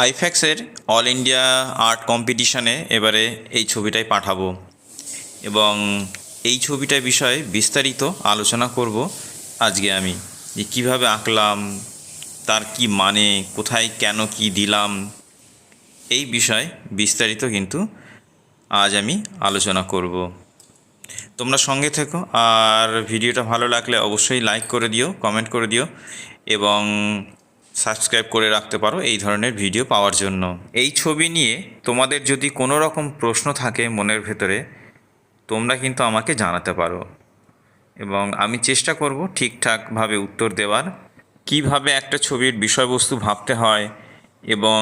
আইফ্যাক্সের all India art কম্পিটিশানে এবারে এই ছবিটাই পাঠাবো। এবং এই ছবিটার বিষয়ে বিস্তারিত আলোচনা করব আজকে আমি। যে কীভাবে আঁকলাম, তার কি মানে কোথায় কেন কি দিলাম, এই বিষয়ে বিস্তারিত কিন্তু আজ আমি আলোচনা করব। তোমরা সঙ্গে থেকো, আর ভিডিওটা ভালো লাগলে অবশ্যই লাইক করে দিও কমেন্ট করে দিও, এবং সাবস্ক্রাইব করে রাখতে পারো এই ধরনের ভিডিও পাওয়ার জন্য। এই ছবি নিয়ে তোমাদের যদি কোনো রকম প্রশ্ন থাকে মনের ভেতরে, তোমরা কিন্তু আমাকে জানাতে পারো। এবং আমি চেষ্টা করব ঠিকঠাকভাবে উত্তর দেওয়ার। কীভাবে একটা ছবির বিষয়বস্তু ভাবতে হয় এবং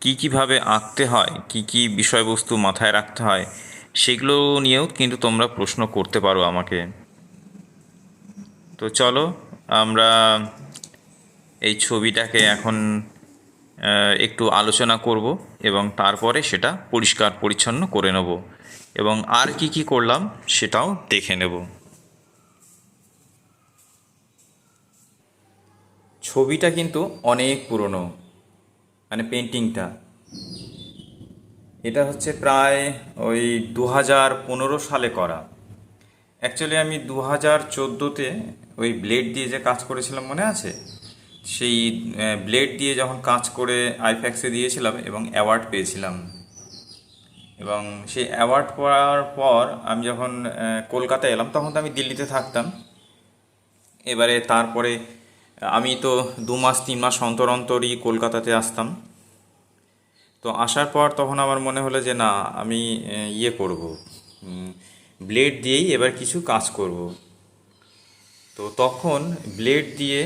কি কীভাবে আঁকতে হয়, কি কি বিষয়বস্তু মাথায় রাখতে হয়, সেগুলো নিয়েও কিন্তু তোমরা প্রশ্ন করতে পারো আমাকে। তো চলো, আমরা এই ছবিটাকে এখন একটু আলোচনা করব এবং তারপরে সেটা পরিষ্কার পরিচ্ছন্ন করে নেব এবং আর কি কি করলাম সেটাও দেখে নেব। ছবিটা কিন্তু অনেক পুরনো মানে পেন্টিংটা এটা হচ্ছে প্রায় ওই দু হাজার পনেরো সালে করা। অ্যাকচুয়ালি আমি দু হাজার চোদ্দোতে ওই ব্লেড দিয়ে যে কাজ করেছিলাম মনে আছে? সেই ব্লেড দিয়ে যখন কাজ করে আইফ্যাক্সে দিয়েছিলাম এবং অ্যাওয়ার্ড পেয়েছিলাম। এবং সেই অ্যাওয়ার্ড পাওয়ার পর আমি যখন আহ, কলকাতায় এলাম তখন তো আমি দিল্লিতে থাকতাম। এবারে তারপরে আমি তো দু মাস তিন মাস অন্তর অন্তরই কলকাতাতে আসতাম। তো আসার পর তখন আমার মনে হলো যে না আমি ইয়ে করব। ব্লেড দিয়েই এবার কিছু কাজ করব। তো তখন ব্লেড দিয়ে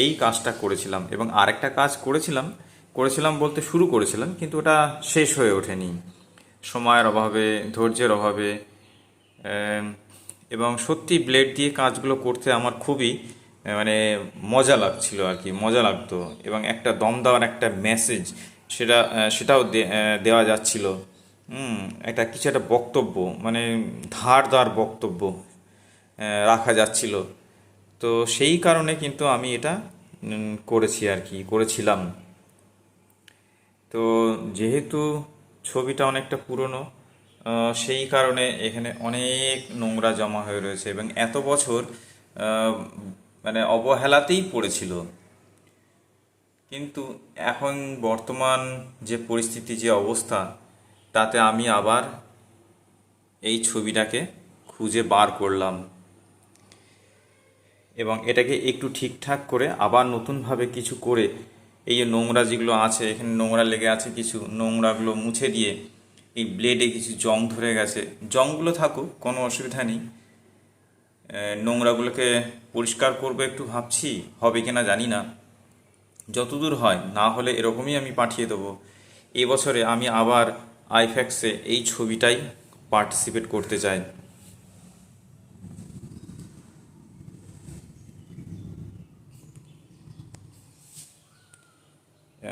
এই কাজটা করেছিলাম এবং আরেকটা কাজ করেছিলাম করেছিলাম বলতে শুরু করেছিলাম, কিন্তু ওটা শেষ হয়ে ওঠেনি। সময়ের অভাবে, ধৈর্যের অভাবে এবং সত্যি ব্লেড দিয়ে কাজগুলো করতে আমার খুবই মানে মজা লাগছিল আর কি, মজা লাগতো। এবং একটা দম দেওয়ার একটা মেসেজ সেটা সেটাও দেওয়া যাচ্ছিল। একটা কিছু একটা বক্তব্য মানে ধারদার বক্তব্য রাখা যাচ্ছিল। তো সেই কারণে কিন্তু আমি এটা করেছি আর কি, করেছিলাম। তো যেহেতু ছবিটা অনেকটা পুরনো সেই কারণে এখানে অনেক নোংরা জমা হয়ে রয়েছে এবং এত বছর মানে অবহেলাতেই পড়েছিল। কিন্তু এখন বর্তমান যে পরিস্থিতি, যে অবস্থা, তাতে আমি আবার এই ছবিটাকে খুঁজে বার করলাম। এবং এটাকে একটু ঠিকঠাক করে আবার নতুনভাবে কিছু করে এই যে নোংরা যেগুলো আছে, এখানে নোংরা লেগে আছে কিছু, নোংরাগুলো মুছে দিয়ে এই ব্লেডে কিছু জং ধরে গেছে। জংগুলো থাকুক, কোনো অসুবিধা নেই। নোংরাগুলোকে পরিষ্কার করব একটু ভাবছি, হবে কিনা জানি না। যতদূর হয়, না হলে এরকমই আমি পাঠিয়ে দেবো। এবছরে আমি আবার আইফ্যাক্সে এই ছবিটাই পার্টিসিপেট করতে চাই।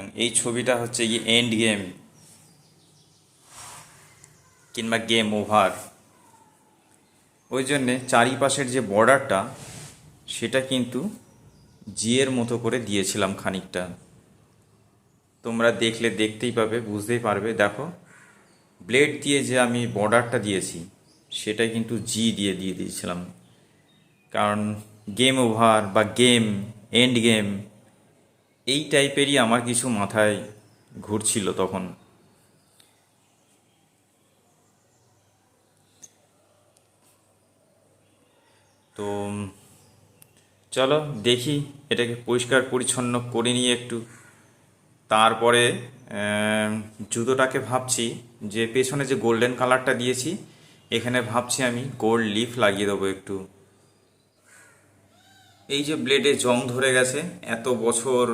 এবং এই ছবিটা হচ্ছে গিয়ে এন্ড গেম কিংবা গেম ওভার ওই জন্যে চারিপাশের যে বর্ডারটা সেটা কিন্তু জিয়ের মতো করে দিয়েছিলাম খানিকটা। তোমরা দেখলে দেখতেই পাবে, বুঝতেই পারবে। দেখো ব্লেড দিয়ে যে আমি বর্ডারটা দিয়েছি সেটা কিন্তু জি দিয়ে দিয়ে দিয়েছিলাম। কারণ গেম ওভার বা গেম এন্ড গেম এই টাইপেরই আমার কিছু মাথায় ঘুরছিল তখন। তো, চলো দেখি, এটাকে পরিষ্কার পরিচ্ছন্ন করে নিয়ে একটু। তারপরে জুতোটাকে ভাবছি, যে পেছনে যে গোল্ডেন কালারটা দিয়েছি, এখানে ভাবছি আমি গোল্ড লিফ লাগিয়ে দেবো একটু। এই যে ব্লেডে জং ধরে গেছে, এত বছর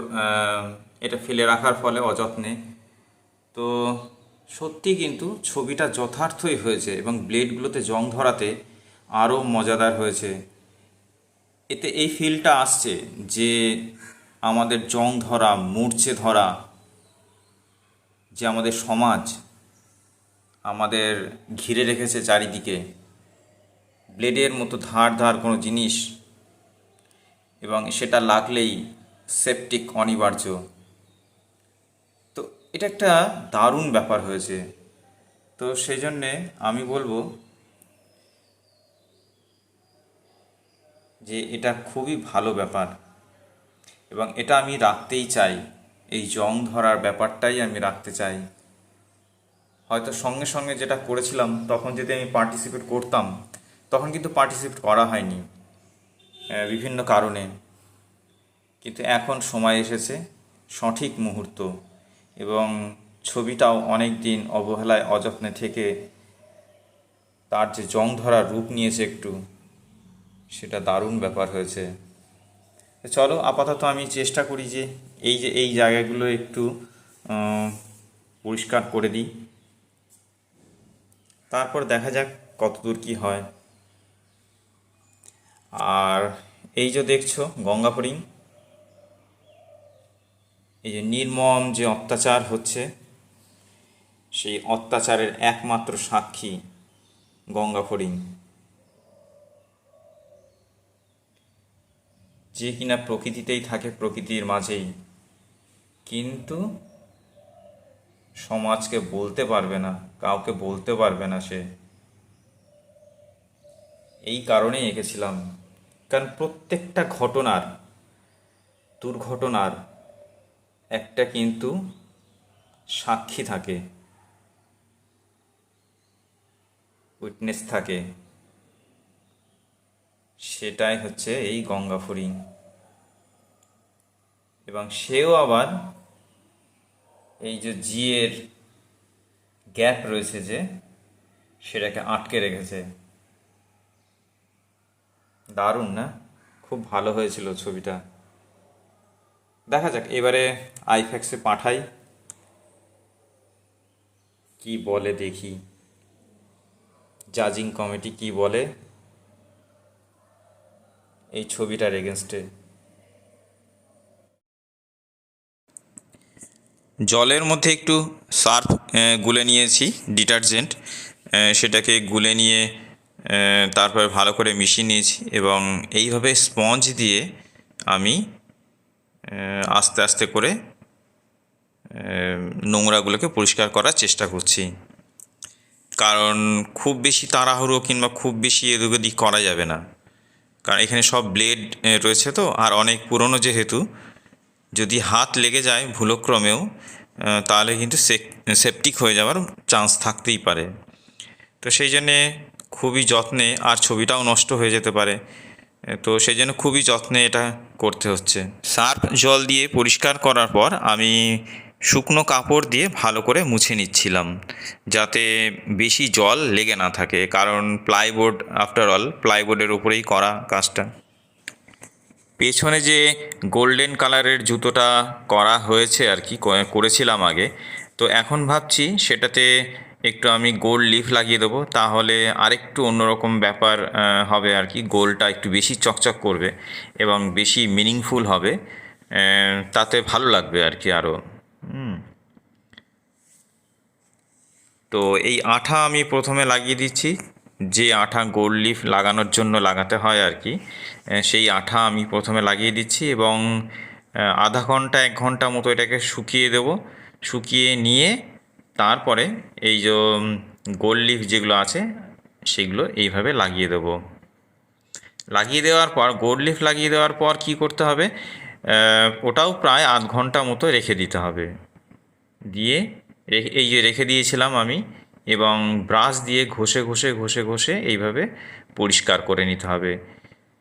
এটা ফেলে রাখার ফলে অযত্নে। তো সত্যি কিন্তু ছবিটা যথার্থই হয়েছে এবং ব্লেডগুলোতে জং ধরাতে আরও মজাদার হয়েছে। এতে এই ফিলটা আসছে যে আমাদের জং ধরা, মূর্ছে ধরা, যে আমাদের সমাজ আমাদের ঘিরে রেখেছে চারিদিকে। ব্লেডের মতো ধার ধার কোনো জিনিস এবং সেটা লাগলেই সেপটিক অনিবার্য। তো এটা একটা দারুণ ব্যাপার হয়েছে। তো সেই জন্যে আমি বলব যে এটা খুবই ভালো ব্যাপার এবং এটা আমি রাখতেই চাই। এই জং ধরার ব্যাপারটাই আমি রাখতে চাই। হয়তো সঙ্গে সঙ্গে যেটা করেছিলাম, তখন যদি আমি পার্টিসিপেট করতাম, তখন কিন্তু পার্টিসিপেট করা হয়নি। বিভিন্ন কারণে। কিন্তু এখন সময় এসেছে সঠিক মুহূর্ত এবং ছবিটাও অনেক দিন অবহেলায় অযত্নে থেকে তার যে জং ধরার রূপ নিয়েছে একটু, সেটা দারুণ ব্যাপার হয়েছে। চলো, আপাতত আমি চেষ্টা করি যে এই যে এই জায়গাগুলো একটু পরিষ্কার করে দিই। তারপর দেখা যাক কতদূর কি হয়। আর এই যে দেখছ, গঙ্গা ফড়িং এই যে নির্মম যে অত্যাচার হচ্ছে, সেই অত্যাচারের একমাত্র সাক্ষী গঙ্গা ফড়িং যে কিনা প্রকৃতিতেই থাকে, প্রকৃতির মাঝেই। কিন্তু সমাজকে বলতে পারবে না, কাউকে বলতে পারবে না সে। এই কারণেই এঁকেছিলাম। কারণ প্রত্যেকটা ঘটনার, দুর্ঘটনার একটা কিন্তু সাক্ষী থাকে। উইটনেস থাকে। সেটাই হচ্ছে এই গঙ্গা ফড়িং এবং সেও আবার এই যে জিয়ের গ্যাপ রয়েছে যে, সেটাকে আটকে রেখেছে। দারুণ, না? খুব ভালো হয়েছিল ছবিটা। দেখা যাক, এবারে আইফ্যাক্সে পাঠাই। কি বলে দেখি। জাজিং কমিটি কি বলে? এই ছবিটার এগেনস্টে। জলের মধ্যে একটু সার্ফ গুলে নিয়েছি, ডিটারজেন্ট। সেটাকে গুলে নিয়ে তারপরে ভালো করে মিশিয়ে নিয়েছি এবং এইভাবে স্পঞ্জ দিয়ে আমি আস্তে আস্তে করে নোংরাগুলোকে পরিষ্কার করার চেষ্টা করছি। কারণ খুব বেশি তাড়াহুড়ো কিংবা খুব বেশি এদিক ওদিক করা যাবে না। কারণ এখানে সব ব্লেড রয়েছে তো, আর অনেক পুরনো যেহেতু, যদি হাত লেগে যায় ভুলক্রমেও তাহলে কিন্তু সেপটিক হয়ে যাওয়ার চান্স থাকতেই পারে। তো সেই জন্যে খুবই যত্নে আর ছবিটাও নষ্ট হয়ে যেতে পারে। তো সেই জন্য খুবই যত্নে এটা করতে হচ্ছে। সার্ফ জল দিয়ে পরিষ্কার করার পর আমি শুকনো কাপড় দিয়ে ভালো করে মুছে নিচ্ছিলাম, যাতে বেশি জল লেগে না থাকে, কারণ প্লাইবোর্ড আফটার অল প্লাইবোর্ডের উপরেই করা কাজটা। পেছনে যে গোল্ডেন কালারের জুতোটা করা হয়েছে আর কি, করেছিলাম আগে, তো এখন ভাবছি সেটাতে একটু আমি গোল্ড লিফ লাগিয়ে দেবো, তাহলে আরেকটু অন্যরকম ব্যাপার হবে আর কি। গোলটা একটু বেশি চকচক করবে এবং বেশি মিনিংফুল হবে তাতে ভালো লাগবে আর কি আরও তো এই আঠা আমি প্রথমে লাগিয়ে দিচ্ছি, যে আঠা গোল্ড লিফ লাগানোর জন্য লাগাতে হয় আর কি সেই আঠা আমি প্রথমে লাগিয়ে দিচ্ছি এবং আধা ঘণ্টা, এক ঘণ্টা মতো এটাকে শুকিয়ে দেব। শুকিয়ে নিয়ে তারপরে এই যে গোল্ড লিফ যেগুলো আছে, সেগুলো এইভাবে লাগিয়ে দেবো। লাগিয়ে দেওয়ার পর গোল্ড লিফ লাগিয়ে দেওয়ার পর কি করতে হবে? ওটাও প্রায় আধ ঘণ্টা মতো রেখে দিতে হবে। দিয়ে এই যে রেখে দিয়েছিলাম আমি, এবং ব্রাশ দিয়ে ঘষে ঘষে ঘষে ঘষে এইভাবে পরিষ্কার করে নিতে হবে।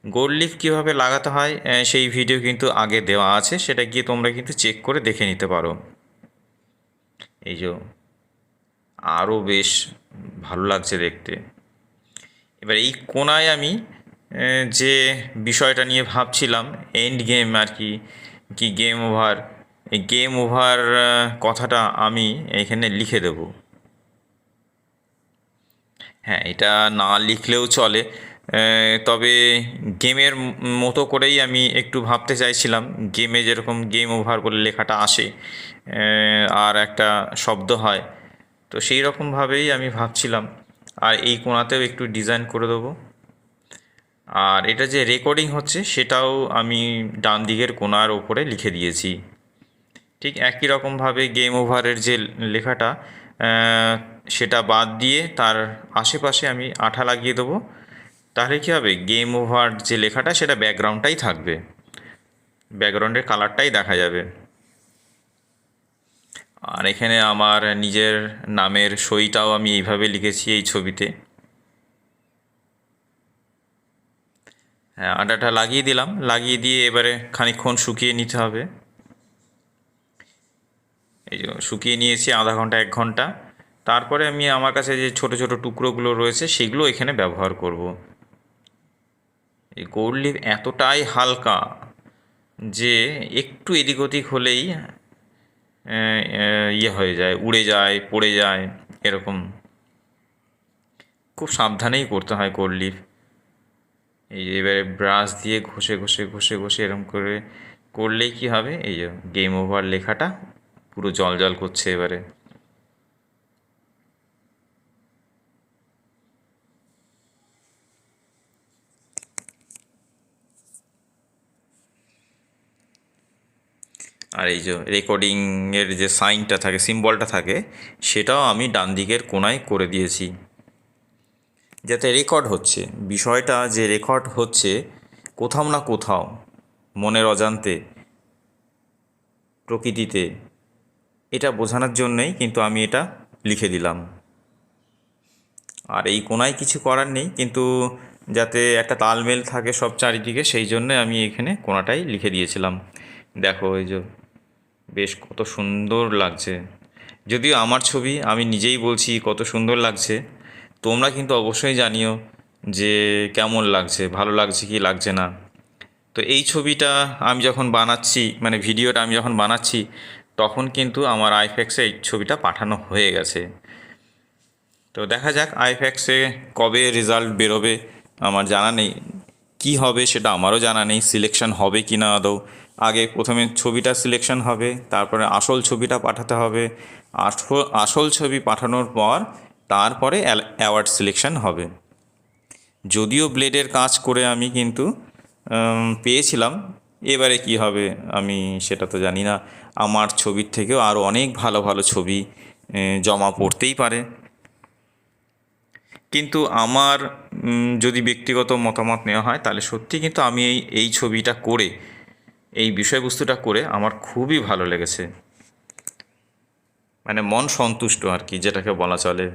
গোল্ড লিফ কীভাবে লাগাতে হয় সেই ভিডিও কিন্তু আগে দেওয়া আছে, সেটা গিয়ে তোমরা কিন্তু চেক করে দেখে নিতে পারো। এই যে আরও বেশ ভালো লাগছে দেখতে। এবার এই কোনায় আমি যে বিষয়টা নিয়ে ভাবছিলাম এন্ড গেম আর কি কি গেম ওভার এই গেম ওভার কথাটা আমি এখানে লিখে দেব। হ্যাঁ এটা না লিখলেও চলে তবে গেমের মতো করেই আমি একটু ভাবতে চাইছিলাম, গেমে যেরকম গেম ওভার বলে লেখাটা আসে আর একটা শব্দ হয় তো সেই রকমভাবেই আমি ভাবছিলাম, আর এই কোনাতেও একটু ডিজাইন করে দেবো। আর এটা যে রেকর্ডিং হচ্ছে, সেটাও আমি ডান দিকের কোণার ওপরে লিখে দিয়েছি। ঠিক একই রকমভাবে গেম ওভারের যে লেখাটা সেটা বাদ দিয়ে তার আশেপাশে আমি আঠা লাগিয়ে দেবো। তাহলে কী হবে? গেম ওভার যে লেখাটা, সেটা ব্যাকগ্রাউন্ডটাই থাকবে। ব্যাকগ্রাউন্ডের কালারটাই দেখা যাবে। আর এখানে আমার নিজের নামের সইটাও আমি এইভাবে লিখেছি এই ছবিতে। হ্যাঁ আটাটা লাগিয়ে দিলাম। লাগিয়ে দিয়ে এবারে খানিকক্ষণ শুকিয়ে নিতে হবে। এই যে শুকিয়ে নিয়েছি আধা ঘণ্টা, এক ঘণ্টা। তারপরে আমি আমার কাছে যে ছোট ছোট টুকরোগুলো রয়েছে, সেগুলো এখানে ব্যবহার করব। এই গোল্ড লিফ এতটাই হালকা যে একটু এদিক ওদিক হলেই ইয়ে হয়ে যায়, উড়ে যায়, পড়ে যায়, এরকম। খুব সাবধানেই করতে হয় করলির এই যে এবারে ব্রাশ দিয়ে ঘষে ঘষে ঘষে ঘষে এরকম করে করলেই কি হবে? এই যে গেম ওভার লেখাটা পুরো জল জল করছে এবারে। আর এই যে রেকর্ডিংয়ের যে সাইনটা থাকে সিম্বলটা থাকে, সেটাও আমি ডান দিকের কোনায় করে দিয়েছি। যাতে রেকর্ড হচ্ছে। বিষয়টা যে রেকর্ড হচ্ছে, কোথাও না কোথাও, মনের অজান্তে, প্রকৃতিতে, এটা বোঝানোর জন্যই কিন্তু আমি এটা লিখে দিলাম। আর এই কোনায় কিছু করার নেই, কিন্তু যাতে একটা তালমেল থাকে সব চারিদিকে, সেই জন্য আমি এখানে কোনাটাই লিখে দিয়েছিলাম। দেখো এই যে বেশ কত সুন্দর লাগছে। যদিও আমার ছবি আমি নিজেই বলছি কত সুন্দর লাগছে। তোমরা কিন্তু অবশ্যই জানিও যে কেমন লাগছে, ভালো লাগছে কি লাগছে না। তো এই ছবিটা আমি যখন বানাচ্ছি মানে ভিডিওটা আমি যখন বানাচ্ছি, তখন কিন্তু আমার আইফ্যাক্সে এই ছবিটা পাঠানো হয়ে গেছে। তো দেখা যাক আইফ্যাক্সে কবে রেজাল্ট বেরোবে, আমার জানা নেই। কী হবে সেটা আমারও জানা নেই, সিলেকশন হবে কি না আদৌ আগে প্রথমে ছবিটা সিলেকশন হবে, তারপরে আসল ছবিটা পাঠাতে হবে। আসল ছবি পাঠানোর পর তারপরে অ্যাওয়ার্ড সিলেকশন হবে। যদিও ব্লেডের কাজ করে আমি কিন্তু পেয়েছিলাম। এবারে কি হবে আমি সেটা তো জানি না। আমার ছবির থেকেও আরও অনেক ভালো ভালো ছবি জমা পড়তেই পারে। কিন্তু আমার যদি ব্যক্তিগত মতামত নেওয়া হয়, তাহলে সত্যি কিন্তু আমি এই এই ছবিটা করে এই বিষয়বস্তুটা করে আমার খুবই ভালো লেগেছে। মানে মন সন্তুষ্ট আর কি, যেটাকে বলা চলে।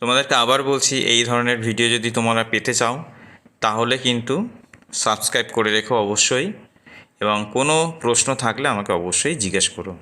তোমাদেরকে আবার বলছি, এই ধরনের ভিডিও যদি তোমরা পেতে চাও, তাহলে কিন্তু সাবস্ক্রাইব করে রেখো অবশ্যই। এবং কোনো প্রশ্ন থাকলে আমাকে অবশ্যই জিজ্ঞেস করো।